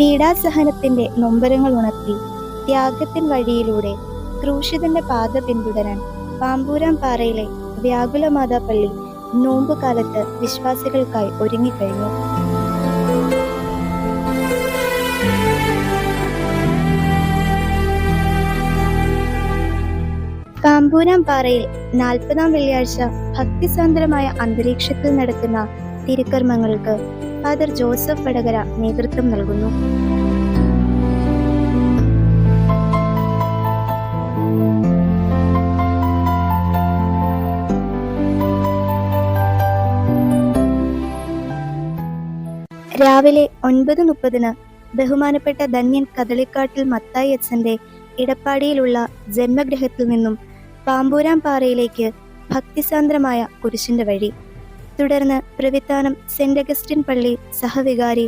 പീഡാസഹനത്തിന്റെ നൊമ്പരങ്ങൾ ഉണർത്തി ത്യാഗത്തിൻ വഴിയിലൂടെ ക്രൂശിതന്റെ പാത പിന്തുടരാൻ പാമ്പൂരാം പാറയിലെ വ്യാകുലമാതാ പള്ളി നോമ്പുകാലത്ത് വിശ്വാസികൾക്കായി ഒരുങ്ങിക്കഴിഞ്ഞു. പാമ്പൂരാം പാറയിൽ നാൽപ്പതാം വെള്ളിയാഴ്ച ഭക്തിസാന്ദ്രമായ അന്തരീക്ഷത്തിൽ നടക്കുന്ന തിരുക്കർമ്മങ്ങൾക്ക് ഫാദർ ജോസഫ് വടകര നേതൃത്വം നൽകുന്നു. രാവിലെ ഒൻപത് മുപ്പതിന് ബഹുമാനപ്പെട്ട ധന്യൻ കദളിക്കാട്ടിൽ മത്തായി അച്ഛന്റെ ഇടപ്പാടിയിലുള്ള ജന്മഗ്രഹത്തിൽ നിന്നും പാമ്പൂരാം പാറയിലേക്ക് ഭക്തിസാന്ദ്രമായ കുരിശിന്റെ വഴി തുടർന്ന് പ്രവിത്താനം സെന്റ് അഗസ്റ്റിൻ പള്ളി സഹവികാരി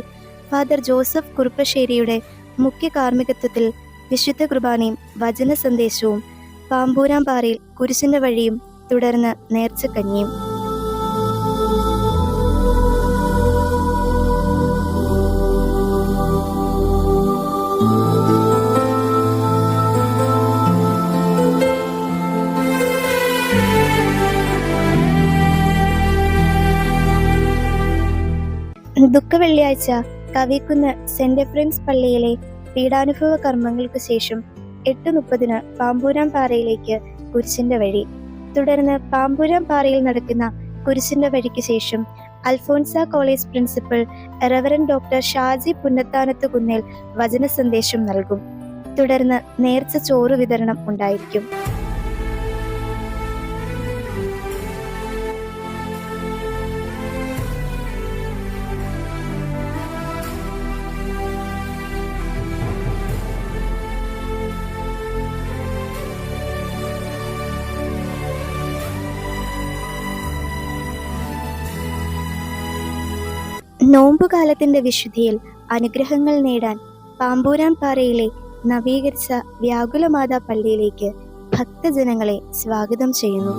ഫാദർ ജോസഫ് കുറുപ്പശ്ശേരിയുടെ മുഖ്യ കാർമ്മികത്വത്തിൽ വിശുദ്ധ കുർബാനയും വചന സന്ദേശവും പാമ്പൂരാമ്പാറയിൽ കുരിശിന്റെ വഴിയും തുടർന്ന് നേർച്ചക്കഞ്ഞിയും ദുഃഖവെള്ളിയാഴ്ച കവിക്കുന്ന് സെന്റ് എഫ്രൻസ് പള്ളിയിലെ പീഡാനുഭവ കർമ്മങ്ങൾക്ക് ശേഷം എട്ട് മുപ്പതിന് പാമ്പൂരാം പാറയിലേക്ക് കുരിശിന്റെ വഴി. തുടർന്ന് പാമ്പൂരാം പാറയിൽ നടക്കുന്ന കുരിശിന്റെ വഴിക്ക് ശേഷം Alphonsa college principal reverend doctor Shaji Punnathanathu Kunnel വചന സന്ദേശം നൽകും. തുടർന്ന് നേർച്ച ചോറ് വിതരണം ഉണ്ടായിരിക്കും. നോമ്പുകാലത്തിന്റെ വിശുദ്ധിയിൽ അനുഗ്രഹങ്ങൾ നേടാൻ പാമ്പൂരാൻ പാറയിലെ നവീകരിച്ച വ്യാകുലമാതാ പള്ളിയിലേക്ക് ഭക്തജനങ്ങളെ സ്വാഗതം ചെയ്യുന്നു.